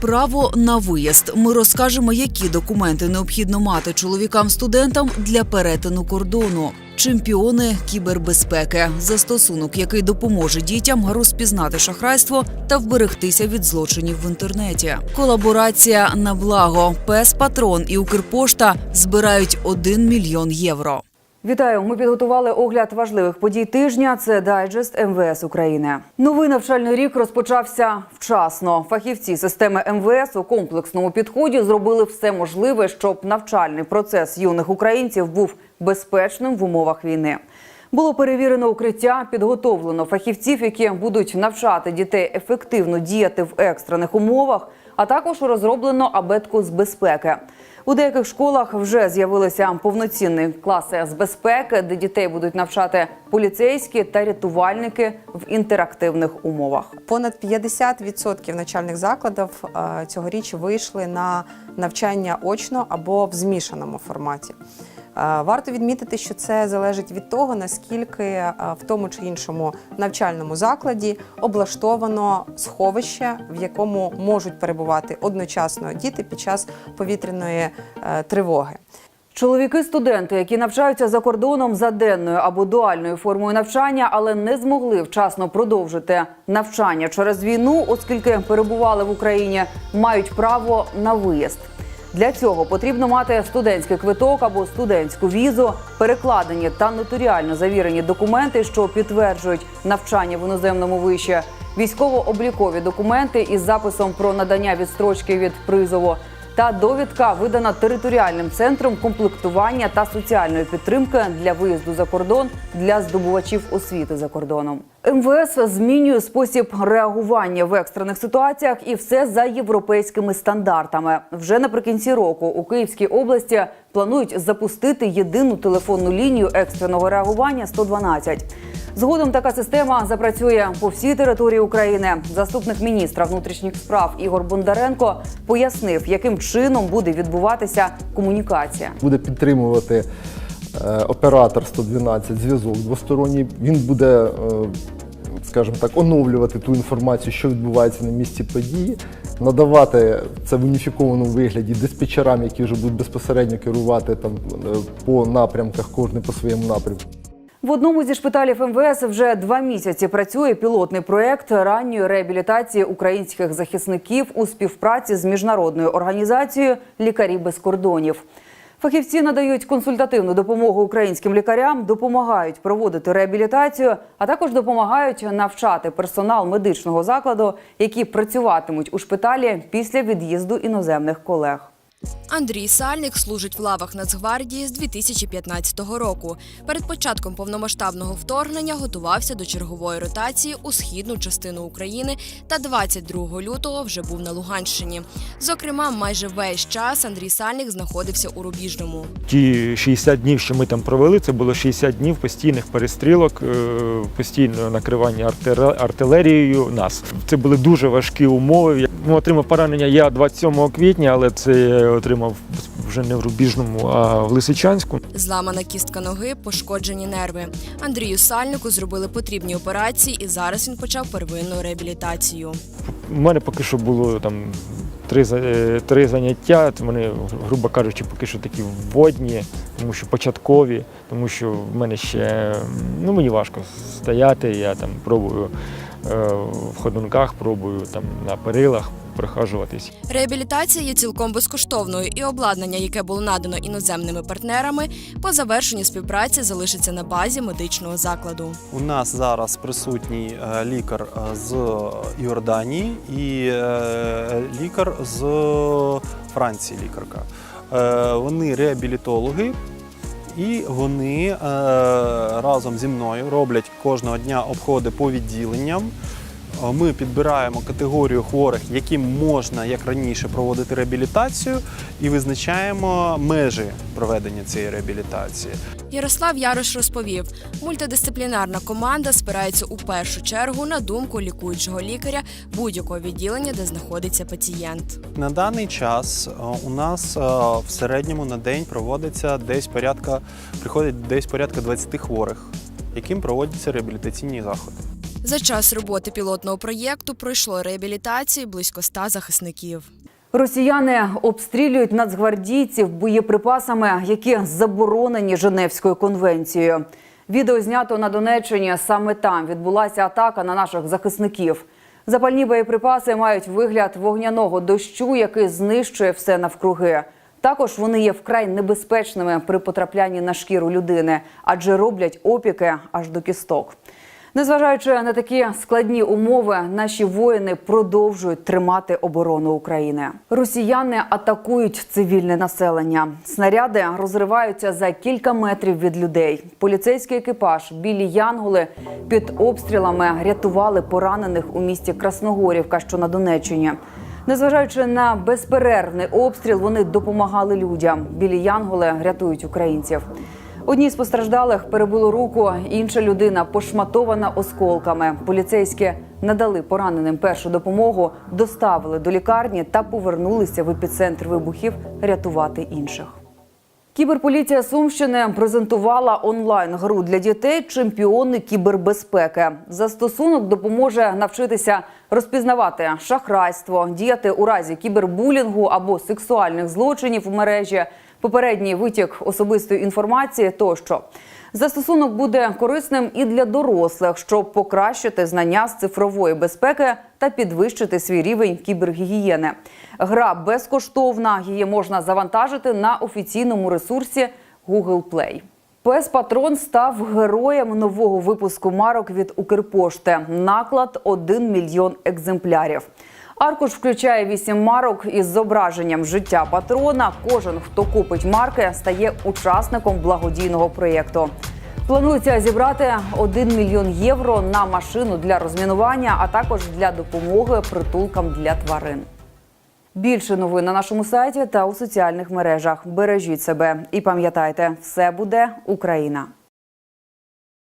Право на виїзд. Ми розкажемо, які документи необхідно мати чоловікам-студентам для перетину кордону. Чемпіони кібербезпеки, застосунок, який допоможе дітям розпізнати шахрайство та вберегтися від злочинів в інтернеті. Колаборація на благо. Пес Патрон і Укрпошта збирають 1 мільйон євро. Вітаю! Ми підготували огляд важливих подій тижня. Це дайджест МВС України. Новий навчальний рік розпочався вчасно. Фахівці системи МВС у комплексному підході зробили все можливе, щоб навчальний процес юних українців був безпечним в умовах війни. Було перевірено укриття, підготовлено фахівців, які будуть навчати дітей ефективно діяти в екстрених умовах, а також розроблено абетку з безпеки. У деяких школах вже з'явилися повноцінні класи з безпеки, де дітей будуть навчати поліцейські та рятувальники в інтерактивних умовах. Понад 50% навчальних закладів е, цьогоріч вийшли на навчання очно або в змішаному форматі. Варто відмітити, що це залежить від того, наскільки в тому чи іншому навчальному закладі облаштовано сховище, в якому можуть перебувати одночасно діти під час повітряної е, тривоги. Чоловіки-студенти, які навчаються за кордоном за денною або дуальною формою навчання, але не змогли вчасно продовжити навчання через війну, оскільки перебували в Україні, мають право на виїзд. Для цього потрібно мати студентський квиток або студентську візу, перекладені та нотаріально завірені документи, що підтверджують навчання в іноземному виші, військово-облікові документи із записом про надання відстрочки від призову та довідка видана територіальним центром комплектування та соціальної підтримки для виїзду за кордон для здобувачів освіти за кордоном. МВС змінює спосіб реагування в екстрених ситуаціях і все за європейськими стандартами. Вже наприкінці року у Київській області планують запустити єдину телефонну лінію екстреного реагування 112. Згодом така система запрацює по всій території України. Заступник міністра внутрішніх справ Ігор Бондаренко пояснив, яким чином буде відбуватися комунікація. буде підтримувати е, оператор 112 зв'язок двосторонній. Він буде, е, скажімо так, оновлювати ту інформацію, що відбувається на місці події, надавати це в уніфікованому вигляді диспетчерам, які вже будуть безпосередньо керувати там е, по напрямках, кожен по своєму напрямку. В одному зі шпиталів МВС вже два місяці працює пілотний проект ранньої реабілітації українських захисників у співпраці з міжнародною організацією Лікарі без кордонів. Фахівці надають консультативну допомогу українським лікарям, допомагають проводити реабілітацію, а також допомагають навчати персонал медичного закладу, які працюватимуть у шпиталі після від'їзду іноземних колег. Андрій Сальник служить в лавах Нацгвардії з 2015 року. Перед початком повномасштабного вторгнення готувався до чергової ротації у східну частину України та 22 лютого вже був на Луганщині. Зокрема, майже весь час Андрій Сальник знаходився у Рубіжному. Ті 60 днів, що ми там провели, це було 60 днів постійних перестрілок, е, постійного накривання артилерією нас. Це були дуже важкі умови. Ну, отримав поранення я 27 квітня, але це я отримав вже не в Рубіжному, а в Лисичанську. Зламана кістка ноги, пошкоджені нерви. Андрію Сальнику зробили потрібні операції, і зараз він почав первинну реабілітацію. У мене поки що було там три, е, три заняття. Вони, грубо кажучи, поки що такі вводні, тому що початкові, тому що в мене ще ну, мені важко стояти. Я там пробую в ходунках, пробую там на перилах прохажуватись. Реабілітація є цілком безкоштовною, і обладнання, яке було надано іноземними партнерами, по завершенні співпраці залишиться на базі медичного закладу. У нас зараз присутній е, лікар е, з Йорданії і е, лікар з Франції. Лікарка. Е, Вони реабілітологи. І вони е, разом зі мною роблять кожного дня обходи по відділенням. Е, Ми підбираємо категорію хворих, яким можна як раніше проводити реабілітацію, і визначаємо межі проведення цієї реабілітації. Ярослав Ярош розповів, мультидисциплінарна команда спирається у першу чергу на думку лікуючого лікаря будь-якого відділення, де знаходиться пацієнт. На даний час е, у нас е, в середньому на день проводиться десь порядка, приходить десь порядка 20 хворих, яким проводяться реабілітаційні заходи. За час роботи пілотного проєкту пройшло реабілітацію близько 100 захисників. Росіяни обстрілюють нацгвардійців боєприпасами, які заборонені Женевською конвенцією. Відео знято на Донеччині. Саме там відбулася атака на наших захисників. Запальні боєприпаси мають вигляд вогняного дощу, який знищує все навкруги. Також вони є вкрай небезпечними при потраплянні на шкіру людини, адже роблять опіки аж до кісток. Незважаючи на такі складні умови, наші воїни продовжують тримати оборону України. Росіяни атакують цивільне населення. Снаряди розриваються за кілька метрів від людей. Поліцейський екіпаж білі янголи під обстрілами рятували поранених у місті Красногорівка, що на Донеччині. Незважаючи на безперервний обстріл, вони допомагали людям. Білі янголи рятують українців. Одній з постраждалих перебуло руку, інша людина пошматована осколками. Поліцейські надали пораненим першу допомогу, доставили до лікарні та повернулися в епіцентр вибухів рятувати інших. Кіберполіція Сумщини презентувала онлайн-гру для дітей Чемпіони кібербезпеки. Застосунок допоможе навчитися розпізнавати шахрайство, діяти у разі кібербулінгу або сексуальних злочинів у мережі, попередній витік особистої інформації тощо. Застосунок буде корисним і для дорослих, щоб покращити знання з цифрової безпеки та підвищити свій рівень кібергігієни. Гра безкоштовна, її можна завантажити на офіційному ресурсі Google Play. Пес Патрон став героєм нового випуску марок від Укрпошти. Наклад 1 мільйон екземплярів. Аркуш включає вісім марок із зображенням життя патрона. Кожен, хто купить марки, стає учасником благодійного проєкту. Планується зібрати 1 мільйон євро на машину для розмінування, а також для допомоги притулкам для тварин. Більше новин на нашому сайті та у соціальних мережах. Бережіть себе і пам'ятайте, все буде Україна.